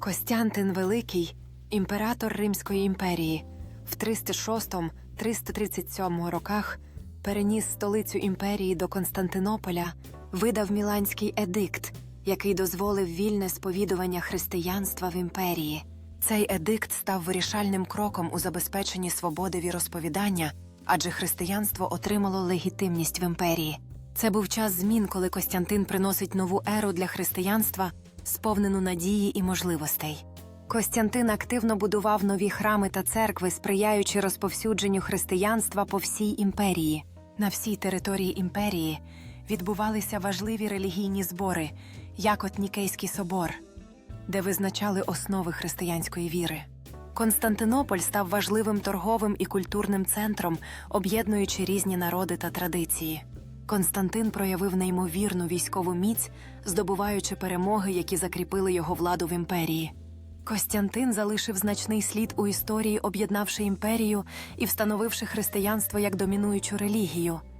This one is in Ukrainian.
Костянтин Великий, імператор Римської імперії, в 306-337 роках переніс столицю імперії до Константинополя, видав Міланський едикт, який дозволив вільне сповідування християнства в імперії. Цей едикт став вирішальним кроком у забезпеченні свободи віросповідання, адже християнство отримало легітимність в імперії. Це був час змін, коли Костянтин приносить нову еру для християнства, сповнену надії і можливостей. Костянтин активно будував нові храми та церкви, сприяючи розповсюдженню християнства по всій імперії. На всій території імперії відбувалися важливі релігійні збори, як от Нікейський собор, де визначали основи християнської віри. Константинополь став важливим торговим і культурним центром, об'єднуючи різні народи та традиції. Константин проявив неймовірну військову міць, здобуваючи перемоги, які закріпили його владу в імперії. Костянтин залишив значний слід у історії, об'єднавши імперію і встановивши християнство як домінуючу релігію.